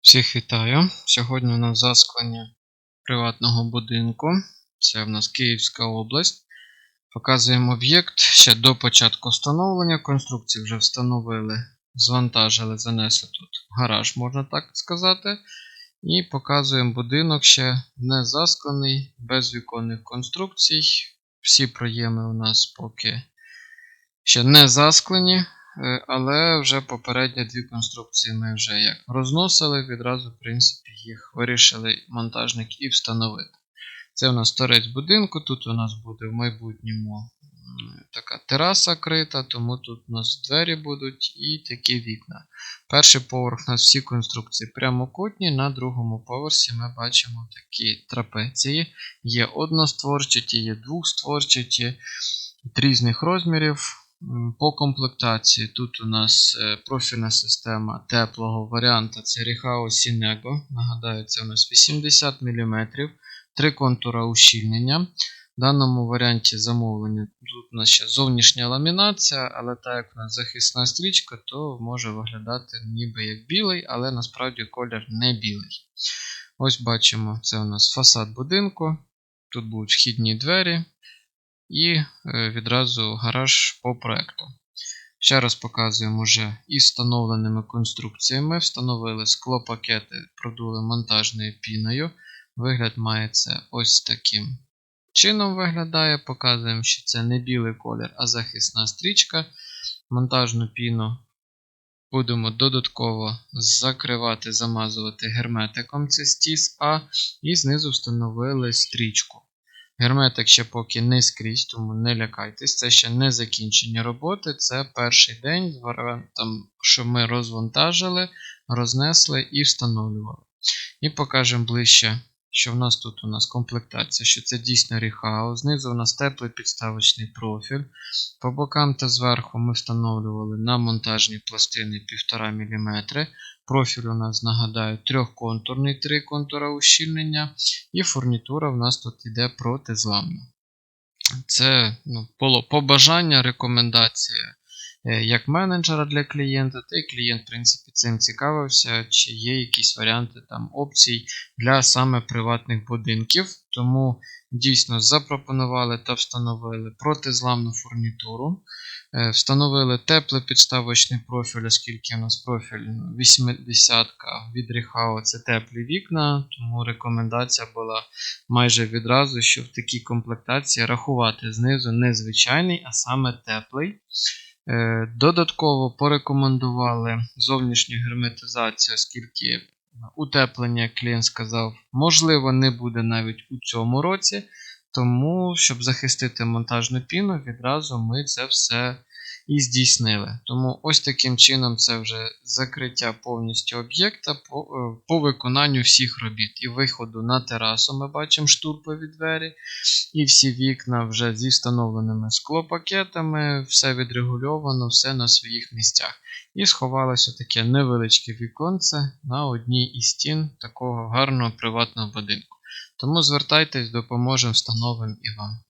Всіх вітаю. Сьогодні у нас засклання приватного будинку. Це в нас Київська область. Показуємо об'єкт ще до початку встановлення. Конструкції вже встановили, звантажили, занесли тут гараж, можна так сказати. І показуємо будинок ще не засклений, без віконних конструкцій. Всі проєми у нас поки ще не засклені. Е, Але вже попередні дві конструкції ми вже як розносили, відразу, в принципі, їх вирішили монтажник і встановити. Це у нас торець будинку. Тут у нас буде в майбутньому така тераса крита, тому тут у нас двері будуть і такі вікна. Перший поверх у нас всі конструкції прямокутні. На другому поверсі ми бачимо такі трапеції. Є одностворчаті, є двохстворчаті, різних розмірів. По комплектації тут у нас е, профільна система теплого варіанту це Rihao Sinego. Нагадаю, це у нас 80 мм, три контура ущільнення. В даному варіанті замовлення тут у нас ще зовнішня ламінація, але так як у нас захисна стрічка, то може виглядати ніби як білий, але насправді колір не білий. Ось бачимо, це у нас фасад будинку. Тут будуть вхідні двері і е, відразу гараж по проекту. Ще раз показуємо вже із встановленими конструкціями. Встановили склопакети, продули монтажною піною. Вигляд має це ось таким чином виглядає. Показуємо, що це не білий колір, а захисна стрічка. Монтажну піну будемо додатково закривати, замазувати герметиком. Це стіс А. І знизу встановили стрічку. Герметик ще поки не скрізь, тому не лякайтесь. Це ще не закінчення роботи. Це перший день з варіантом, що ми розвантажили, рознесли і встановлювали. І покажемо ближче, що в нас тут у нас комплектація, що це дійсно ріхау. Знизу у нас теплий підставочний профіль. По бокам та зверху ми встановлювали на монтажні пластини 1,5 мм. Профіль у нас, нагадаю, трьохконтурний, три контура ущільнення, і фурнітура в нас тут йде протизламна. Це ну, побажання, рекомендація як менеджера для клієнта, та й клієнт, в принципі, цим цікавився, чи є якісь варіанти там опцій для саме приватних будинків. Тому дійсно запропонували та встановили протизламну фурнітуру. Е, Встановили теплий підставочний профіль, оскільки у нас профіль 80 від Ріхао це теплі вікна, тому рекомендація була майже відразу, що в такій комплектації рахувати знизу не звичайний, а саме теплий. Е, Додатково порекомендували зовнішню герметизацію, оскільки утеплення, як клієнт сказав, можливо, не буде навіть у цьому році. Тому, щоб захистити монтажну піну, відразу ми це все і здійснили. Тому ось таким чином це вже закриття повністю об'єкта по, е, по виконанню всіх робіт. І виходу на терасу ми бачимо штурпові двері, і всі вікна вже зі встановленими склопакетами, все відрегульовано, все на своїх місцях. І сховалося таке невеличке віконце на одній із стін такого гарного приватного будинку. Тому звертайтесь, допоможемо, встановимо і вам.